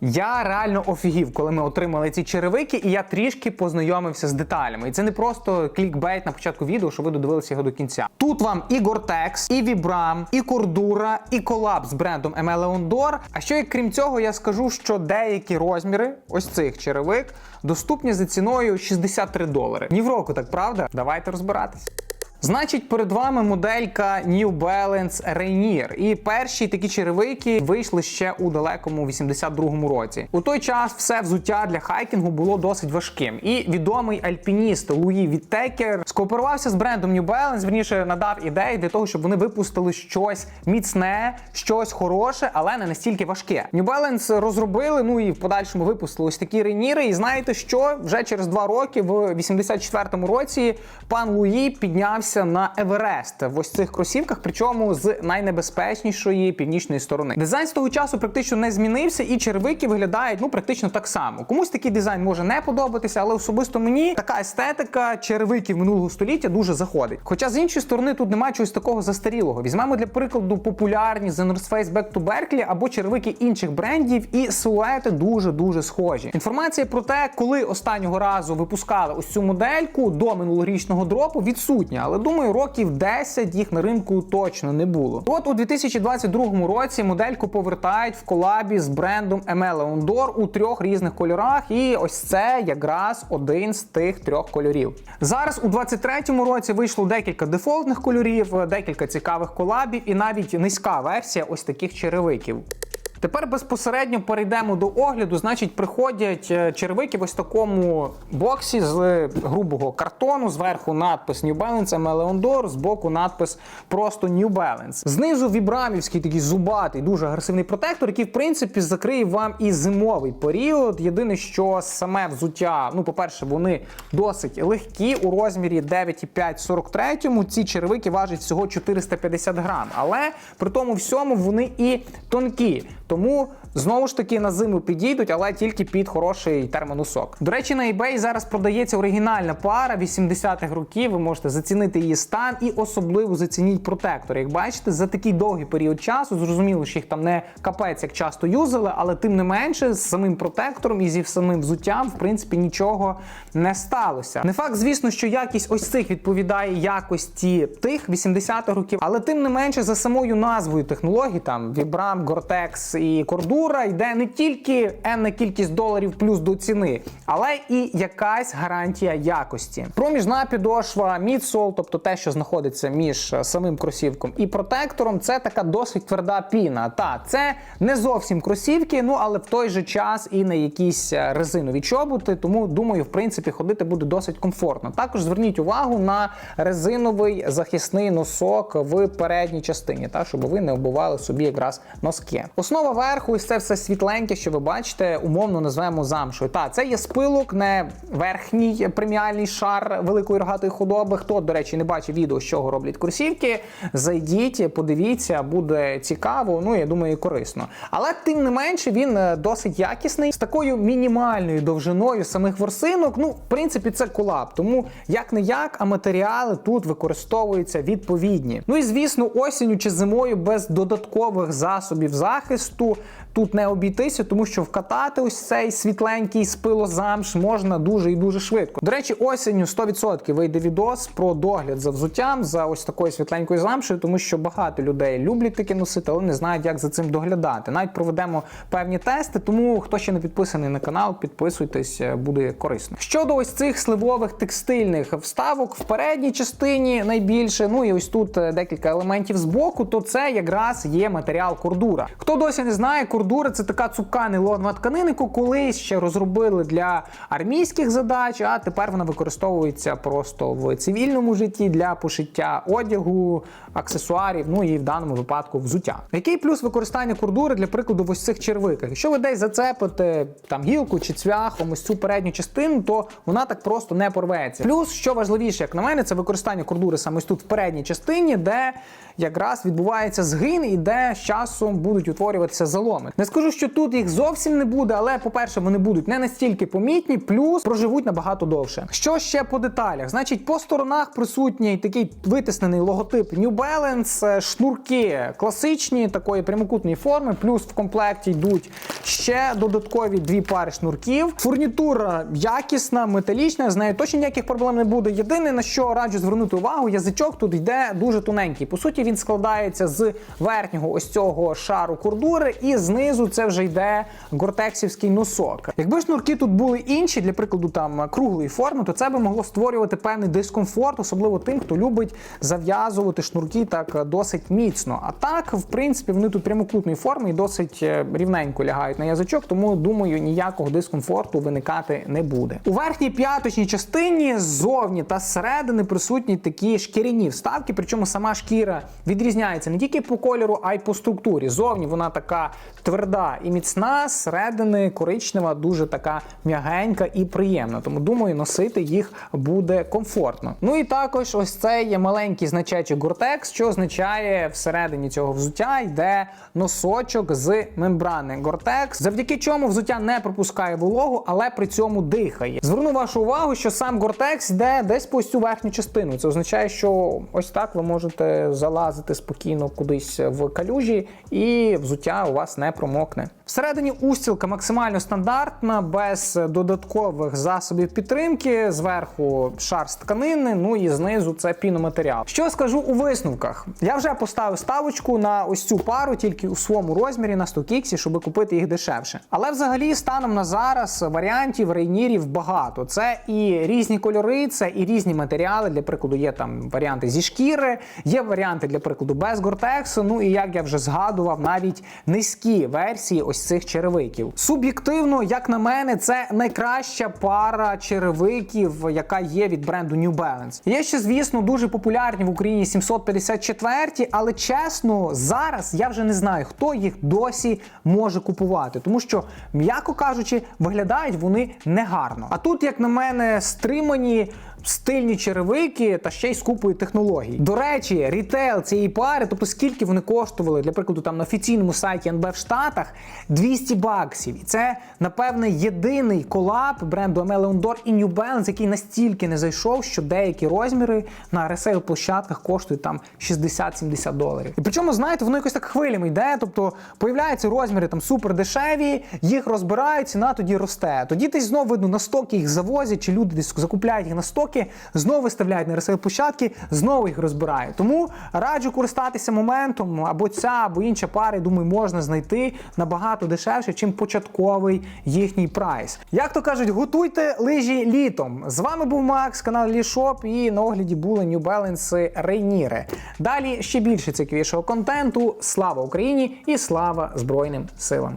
Я реально офігів, коли ми отримали ці черевики, і я трішки познайомився з деталями. І це не просто клікбейт на початку відео, що ви додивилися його до кінця. Тут вам і Gore-Tex, і Vibram, і Cordura, і колаб з брендом ML Dor. А що крім цього, я скажу, що деякі розміри ось цих черевик доступні за ціною 63 долари. Ні в року, так правда? Давайте розбиратись. Значить, перед вами моделька New Balance Rainier. І перші такі черевики вийшли ще у далекому 82-му році. У той час все взуття для хайкінгу було досить важким. І відомий альпініст Луї Віттекер скооперувався з брендом New Balance, верніше надав ідеї для того, щоб вони випустили щось міцне, щось хороше, але не настільки важке. New Balance розробили, ну і в подальшому випустили ось такі рейніри. І знаєте що? Вже через два роки, в 84-му році, пан Луї піднявся на Еверест в ось цих кросівках, причому з найнебезпечнішої північної сторони. Дизайн з того часу практично не змінився, і черевики виглядають ну практично так само. Комусь такий дизайн може не подобатися, але особисто мені така естетика черевиків минулого століття дуже заходить. Хоча з іншої сторони тут немає чогось такого застарілого. Візьмемо для прикладу популярні The North Face Back to Berkeley або черевики інших брендів, і силуети дуже дуже схожі. Інформація про те, коли останнього разу випускали ось цю модельку до минулорічного дропу, відсутня, але думаю, років 10 їх на ринку точно не було. От у 2022 році модельку повертають в колабі з брендом ML Leon у трьох різних кольорах, і ось це якраз один з тих трьох кольорів. Зараз у 23-му році вийшло декілька дефолтних кольорів, декілька цікавих колабів і навіть низька версія ось таких черевиків. Тепер безпосередньо перейдемо до огляду. Значить, приходять е, черевики в ось такому боксі з грубого картону. Зверху надпис New Balance ML Leon Dor, збоку надпис просто New Balance. Знизу вібрамівський такий зубатий, дуже агресивний протектор, який в принципі закриє вам і зимовий період. Єдине, що саме взуття, ну, по-перше, вони досить легкі у розмірі 9,5-43. Ці черевики важать всього 450 грам. Але при тому всьому вони і тонкі. Тому знову ж таки на зиму підійдуть, але тільки під хороший термоносок. До речі, на eBay зараз продається оригінальна пара 80-х років. Ви можете зацінити її стан і особливо зацініть протектор. Як бачите, за такий довгий період часу зрозуміло, що їх там не капець як часто юзали, але тим не менше з самим протектором і зі самим взуттям, в принципі, нічого не сталося. Не факт, звісно, що якість ось цих відповідає якості тих 80-х років, але тим не менше за самою назвою технологій, там Vibram, Gore-Tex і Cordura йде не тільки енна кількість доларів плюс до ціни, але і якась гарантія якості. Проміжна підошва, мідсол, тобто те, що знаходиться між е, самим кросівком і протектором, це така досить тверда піна. Та це не зовсім кросівки, ну але в той же час і не якісь е, резинові чоботи. Тому думаю, в принципі, ходити буде досить комфортно. Також зверніть увагу на резиновий захисний носок в передній частині, та щоб ви не обували собі якраз носки. Основа верху, ось це все світленьке, що ви бачите, умовно назвемо замшою. Та це є спилок, не верхній преміальний шар великої рогатої худоби. Хто, до речі, не бачив відео, з чого роблять курсівки, зайдіть, подивіться, буде цікаво. Ну я думаю, і корисно. Але тим не менше він е, досить якісний з такою мінімальною довжиною самих ворсинок. Ну, в принципі, це колаб. Тому як не як, а матеріали тут використовуються відповідні. Ну і звісно, осінню чи зимою без додаткових засобів захисту pastor, тут не обійтися, тому що вкатати ось цей світленький спилозамш можна дуже і дуже швидко. До речі, осінню 100% вийде відос про догляд за взуттям за ось такою світленькою замшею, тому що багато людей люблять таке носити, але не знають, як за цим доглядати. Навіть проведемо певні тести, тому хто ще не підписаний на канал, підписуйтесь, е, буде корисно. Щодо ось цих сливових текстильних вставок в передній частині найбільше, ну і ось тут е, декілька елементів з боку, то це якраз є матеріал кордура. Хто досі не знає, кордура це така цупка нейлонова тканина, яку колись ще розробили для армійських задач, а тепер вона використовується просто в цивільному житті для пошиття одягу, аксесуарів, ну і в даному випадку взуття. Який плюс використання кордури для прикладу в ось цих червиках? Якщо ви десь зацепите там гілку чи цвяхом ось цю передню частину, то вона так просто не порветься. Плюс, що важливіше, як на мене, це використання кордури саме ось тут в передній частині, де якраз відбувається згин, і де з часом будуть утворюватися заломи. Не скажу, що тут їх зовсім не буде, але по-перше, вони будуть не настільки помітні, плюс проживуть набагато довше. Що ще по деталях? Значить, по сторонах присутній такий витиснений логотип New Balance, е, шнурки класичні такої прямокутної форми, плюс в комплекті йдуть ще додаткові дві пари шнурків. Фурнітура якісна, металічна, з нею точно ніяких проблем не буде. Єдине на що раджу звернути увагу, язичок тут йде дуже тоненький. По суті, він складається з верхнього ось цього шару кордури, і знизу це вже йде гортексівський носок. Якби шнурки тут були інші, для прикладу, там круглої форми, то це би могло створювати певний дискомфорт, особливо тим, хто любить зав'язувати шнурки так досить міцно. А так, в принципі, вони тут прямокутної форми і досить е, рівненько лягають на язичок, тому думаю, ніякого дискомфорту виникати не буде. У верхній п'яточній частині ззовні та зсередини присутні такі шкіряні вставки, причому сама шкіра відрізняється не тільки по кольору, а й по структурі. Зовні вона така тверда і міцна, зсередини коричнева, дуже така м'ягенька і приємна. Тому думаю, носити їх буде комфортно. Ну і також ось цей є маленький значечок Gore-Tex, що означає всередині цього взуття йде носочок з мембрани Gore-Tex, завдяки чому взуття не пропускає вологу, але при цьому дихає. Зверну вашу увагу, що сам Gore-Tex йде десь по цю верхню частину. Це означає, що ось так ви можете залазити спокійно кудись в калюжі, і взуття у вас не промокне. Всередині устілка максимально стандартна, без додаткових засобів підтримки. Зверху шар з тканини, ну і знизу це піноматеріал. Що скажу у висновках? Я вже поставив ставочку на ось цю пару, тільки у своєму розмірі на StockX, щоб купити їх дешевше. Але взагалі, станом на зараз варіантів рейнірів багато. Це і різні кольори, це і різні матеріали. Для прикладу, є там варіанти зі шкіри, є варіанти для прикладу без гортексу. Ну і як я вже згадував, навіть низькі версії ось цих черевиків. Суб'єктивно, як на мене, це найкраща пара черевиків, яка є від бренду New Balance. Є ще, звісно, дуже популярні в Україні 754, але чесно, зараз я вже не знаю, хто їх досі може купувати, тому що, м'яко кажучи, виглядають вони негарно. А тут, як на мене, стримані. Стильні черевики та ще й з купою технологій. До речі, рітейл цієї пари, тобто скільки вони коштували, для прикладу, там на офіційному сайті НБ в Штатах 200 баксів. І це, напевне, єдиний колаб бренду Amelion Dor і New Balance, який настільки не зайшов, що деякі розміри на ресейл площадках коштують там 60-70 доларів. І причому, знаєте, воно якось так хвилями йде. Тобто появляються розміри там супер дешеві, їх розбирають, ціна тоді росте. Тоді десь знову видно на стоки їх завозять, чи люди десь закупляють їх на стоки, знову виставляють на ресейл площадки, знову їх розбирають. Тому раджу користатися моментом або ця, або інша пара, я думаю, можна знайти набагато дешевше, чим початковий їхній прайс. Як то кажуть, готуйте лижі літом. З вами був Макс, канал Лішоп, і на огляді були New Balance Рейніри. Далі ще більше цікавішого контенту. Слава Україні і слава Збройним силам!